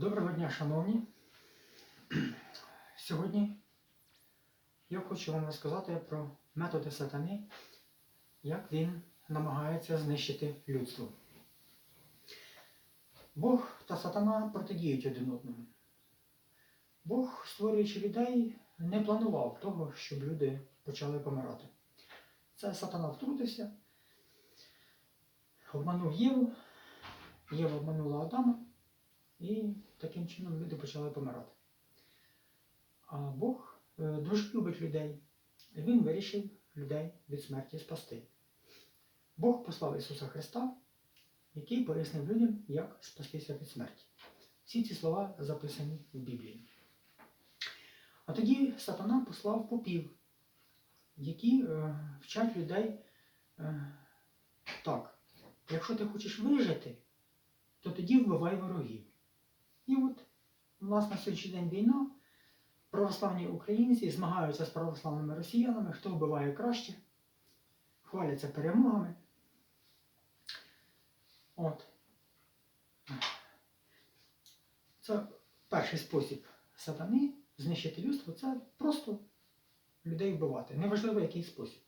Доброго дня, шановні. Сьогодні я хочу вам розказати про методи сатани, як він намагається знищити людство. Бог та сатана протидіють один одному. Бог, створюючи людей, не планував того, щоб люди почали помирати. Це сатана втрутився, обманув Єву, Єва обманула Адама. І таким чином люди почали помирати. А Бог е, дуже любить людей. І Він вирішив людей від смерті спасти. Бог послав Ісуса Христа, який пояснив людям, як спастися від смерті. Всі ці слова записані в Біблії. А тоді сатана послав попів, які е, вчать людей е, так, якщо ти хочеш вижити, то тоді вбивай ворогів. І от на сьогоднішній день війна, православні українці змагаються з православними росіянами, хто вбиває краще, хваляться перемогами. От. Це перший спосіб сатани знищити людство це просто людей вбивати. Неважливо, який спосіб.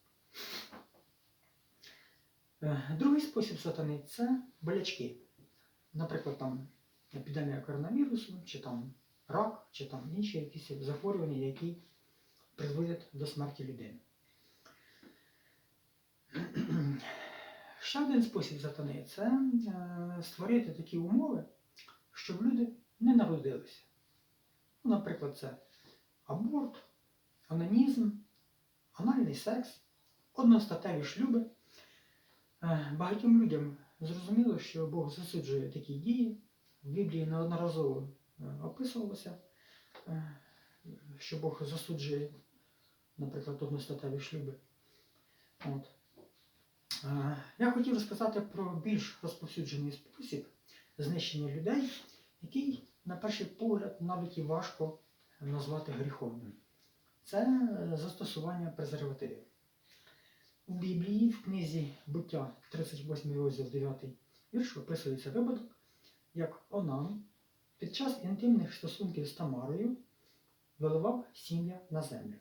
Е, Другий спосіб сатани це болячки. Наприклад, там епідемія коронавірусу, чи там рак, чи там інші якісь захворювання, які призводять до смерті людини. Ще один спосіб сатани це е, створити такі умови, щоб люди не народилися. Ну, Наприклад, це аборт, анонізм, анальний секс, одностатеві шлюби. Е, Багатьом людям зрозуміло, що Бог засуджує такі дії. В Біблії неодноразово е, описувалося, е, що Бог засуджує, наприклад, одностатеві шлюби. От. Е, Я хотів розказати про більш розповсюджений спосіб знищення людей, який, на перший погляд, навіть і важко назвати гріховним. Це застосування презервативів. У Біблії в книзі буття 38 розділ 9 вірш описується випадок, як Онан під час інтимних стосунків з Тамарою виливав сім'я на землю.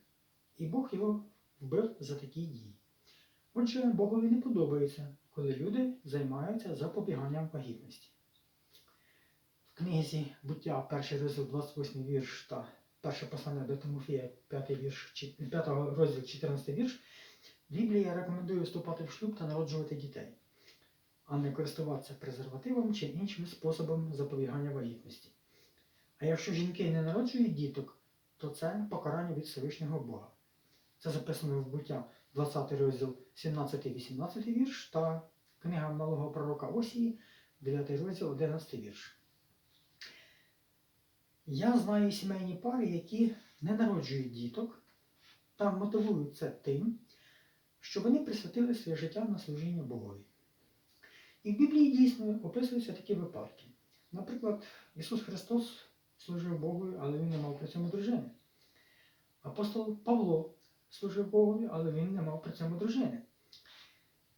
І Бог його вбив за такі дії. Отже, Богові не подобається, коли люди займаються запобіганням вагітності. В книзі буття, перший розділ 28 вірш та перше послання до Тимофія, 5, вірш, 5 розділ 14 вірш, Біблія рекомендує вступати в шлюб та народжувати дітей, а не користуватися презервативом чи іншим способом запобігання вагітності. А якщо жінки не народжують діток, то це покарання від Всевишнього Бога. Це записано в буття 20 розділ 17-18 вірш та книга малого пророка Осії, 9 розділ 11 вірш. Я знаю сімейні пари, які не народжують діток та мотивують це тим, що вони присвятили своє життя на служіння Богові. І в Біблії дійсно описуються такі випадки. Наприклад, Ісус Христос служив Богу, але Він не мав при цьому дружини. Апостол Павло служив Богові, але він не мав при цьому дружини.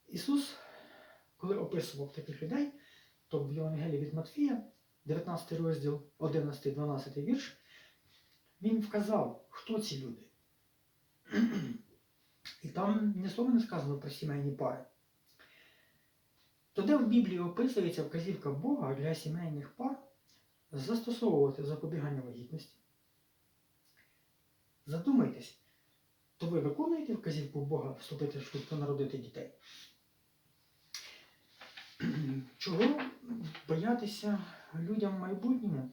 Ісус, коли описував таких людей, то в Євангелії від Матфія, 19 розділ, 11-12 вірш, він вказав, хто ці люди. І там ні слова не сказано про сімейні пари. То де в Біблії описується вказівка Бога для сімейних пар застосовувати запобігання вагітності. Задумайтесь, то ви виконуєте вказівку Бога вступити та народити дітей? Чого боятися людям в майбутньому?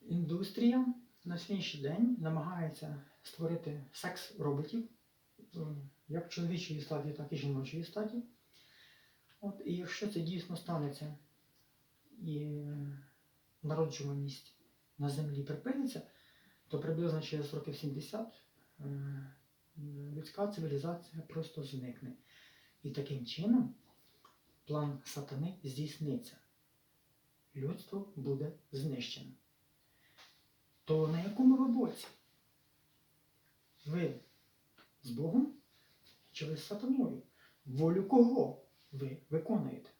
Індустрія на сьогоднішній день намагається створити секс-роботів, е, як чоловічої статі, так і жіночої статі. От, і якщо це дійсно станеться і е, народжуваність на землі припиниться, то приблизно через років 70 е, людська цивілізація просто зникне. І таким чином план сатани здійсниться. Людство буде знищено. То на якому ви боці? Ви з Богом чи ви з сатаною? Волю кого ви виконуєте?